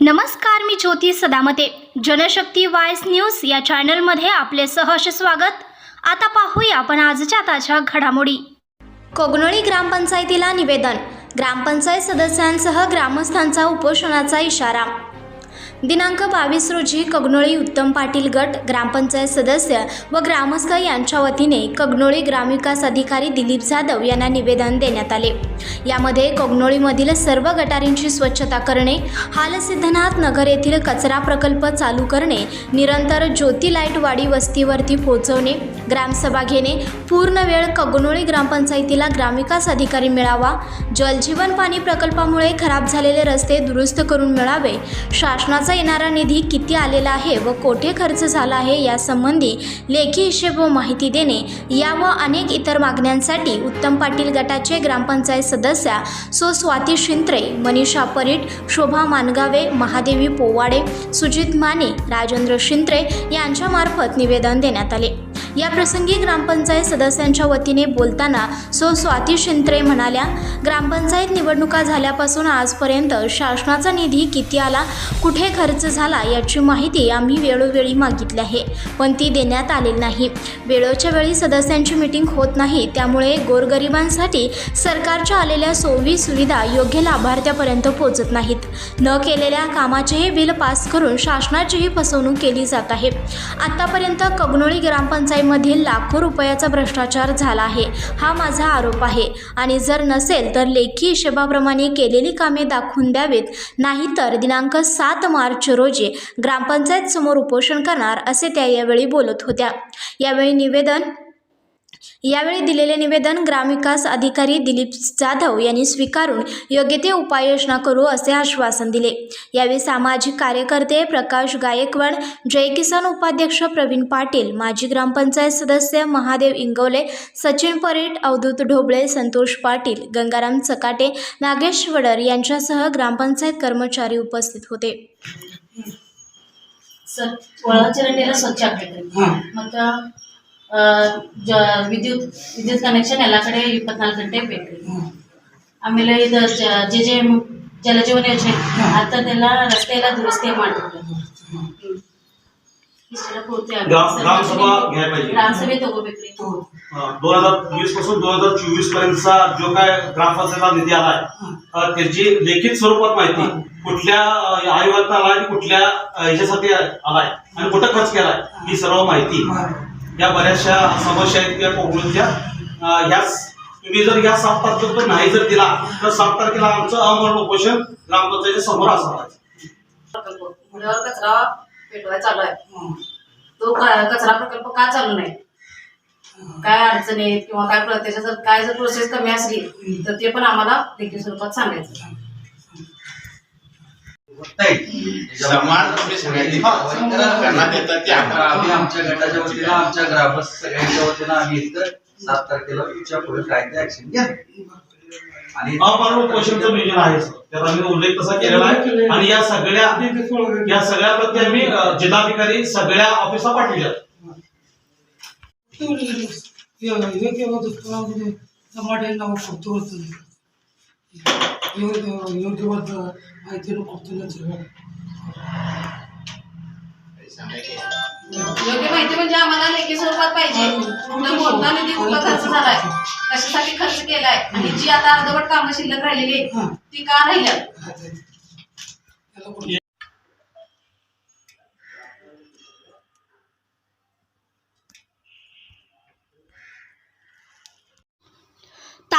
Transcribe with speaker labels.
Speaker 1: नमस्कार मी ज्योती सदामते. जनशक्ती वायस न्यूज या चॅनलमध्ये आपले सहर्ष स्वागत. आता पाहूया आपण आजच्या ताज्या घडामोडी. कोगनोळी ग्रामपंचायतीला निवेदन. ग्रामपंचायत सदस्यांसह ग्रामस्थांचा उपोषणाचा इशारा. दिनांक बावीस रोजी कगनोळी उत्तम पाटील गट ग्रामपंचायत सदस्य व ग्रामस्थ यांच्या वतीने कगनोळी ग्रामविकास अधिकारी दिलीप जाधव यांना निवेदन देण्यात आले. यामध्ये कगनोळीमधील सर्व गटारींची स्वच्छता करणे हालसिद्धनाथ नगर येथील कचरा प्रकल्प चालू करणे निरंतर ज्योती लाइट वाडी वस्तीवरती पोहोचवणे ग्रामसभा घेणे पूर्ण वेळ कगनोळी ग्रामपंचायतीला ग्रामविकास अधिकारी मिळावा जलजीवन पाणी प्रकल्पामुळे खराब झालेले रस्ते दुरुस्त करून मिळावे शासनाचा येणारा निधी किती आलेला आहे व कोठे खर्च झाला आहे यासंबंधी लेखी हिशेब व माहिती देणे या व अनेक इतर मागण्यांसाठी उत्तम पाटील गटाचे ग्रामपंचायत सदस्या सो स्वाती शिंत्रे मनीषा परीट शोभा मानगावे महादेवी पोवाडे सुजित माने राजेंद्र शिंत्रे यांच्यामार्फत निवेदन देण्यात आले. या प्रसंगी ग्रामपंचायत सदस्यांच्या वतीने बोलताना सो स्वाती शिंत्रे म्हणाल्या ग्रामपंचायत निवडणुका झाल्यापासून आजपर्यंत शासनाचा निधी किती आला कुठे खर्च झाला याची माहिती आम्ही वेळोवेळी मागितली आहे पण ती देण्यात आलेली नाही. वेळोच्या वेळी सदस्यांची मीटिंग होत नाही त्यामुळे गोरगरिबांसाठी सरकारच्या आलेल्या सोयी सुविधा योग्य लाभार्थ्यापर्यंत पोहोचत नाहीत. न केलेल्या कामाचेही बिल पास करून शासनाचीही फसवणूक केली जात आहे. आतापर्यंत कगनोळी शाळेमधील लाखो रुपयाचा भ्रष्टाचार झाला आहे. हा माझा आरोप आहे. आणि जर नसेल तर लेखी हिशेबाप्रमाणे केलेली कामे दाखवून द्यावीत. नाहीतर दिनांक सात मार्च रोजी ग्रामपंचायत समोर उपोषण करणार असे त्या यावेळी बोलत होत्या. यावेळी निवेदन यावेळी दिलेले निवेदन ग्रामविकास अधिकारी दिलीप जाधव यांनी स्वीकारून योग्य ते उपाययोजना करू असे आश्वासन दिले. यावेळी सामाजिक कार्यकर्ते प्रकाश गायकवाड जयकिसन उपाध्यक्ष प्रवीण पाटील माजी ग्रामपंचायत सदस्य महादेव इंगवले सचिन परेट अवधूत ढोबळे संतोष पाटील गंगाराम चकाटे नागेश वडर यांच्यासह ग्रामपंचायत कर्मचारी उपस्थित होते.
Speaker 2: स्वच्छ ಸ್ವಚ್ಛ ಆಗ್ತೈತ್ರಿ
Speaker 3: ಹ್ಮ್.
Speaker 2: ಮತ್ತ ಆ, ಜ- ವಿದ್ಯುತ್ ವಿದ್ಯುತ್ ಕನೆಕ್ಷನ್ ಎಲ್ಲಾ ಕಡೆ ಇಪ್ಪತ್ನಾಲ್ಕು ಗಂಟೆ ಬೇಕ್ರಿ ಆಮೇಲೆ ಇದು ಜ- ಜೆ ಜೆ ಎಂ ಜಲಜೀವನ ಯೋಜನೆ ಅಂಥದ್ದೆಲ್ಲ ರಸ್ತೆ ಎಲ್ಲ ದುರಸ್ತಿ ಮಾಡ್ಬೇಕು ಇಷ್ಟೆಲ್ಲ ಪೂರ್ತಿ ಆಗ್ಬೇಕು.
Speaker 4: ग्राम ग्रामसभा घ्यायला पाहिजे
Speaker 2: ಗ್ರಾಮಸಭೆ ತಗೋಬೇಕ್ರಿ
Speaker 4: दोन हजार वीस पासून दोन हजार चोवीस पर्यंतचा जो काय ग्रामपंचायतला निधी आलाय अ, त्याची लेखित स्वरूपात माहिती कुठल्या अ, आयोगात आलाय आणि कुठल्या अ, ह्याच्यासाठी आलाय आणि कुठं खर्च केलाय ही सर्व माहिती या बऱ्याचशा समस्या आहेत किंवा कोकणच्या ह्या तुम्ही जर या सात तारखेला नाही जर दिला तर सात तारखेला आमचं अमरण उपोषण ग्रामपंचायतीच्या समोर असणार आहे.
Speaker 2: प्रकल्प कचरा पेटवाय चालू आहे. तो कचरा प्रकल्प का चालू नाही? काय अडचणी आहेत किंवा काय प्र- त्याच्या जर काय जर प्रोसेस कमी असली तर ते पण आम्हाला लेखी स्वरूपात सांगायचं.
Speaker 3: आमच्या वतीनं आमच्या सगळ्यांच्या वतीनं आम्ही सात तारखेला आणि
Speaker 4: अमानव आहे त्याचा मी उल्लेख केलेला आहे आणि या सगळ्या या आम्ही जिल्हाधिकारी सगळ्या ऑफिसला पाठवल्या
Speaker 5: యూట్యూబర్ అయితే కొత్తగా చేయాలి
Speaker 2: योग्य माहिती म्हणजे आम्हाला लेखी स्वरूपात पाहिजे. कुठं निधी कुठं खर्च झालाय. कशासाठी खर्च केलाय? आणि जी आता अर्धवट कामं शिल्लक राहिलेली ती का
Speaker 5: राहिल्या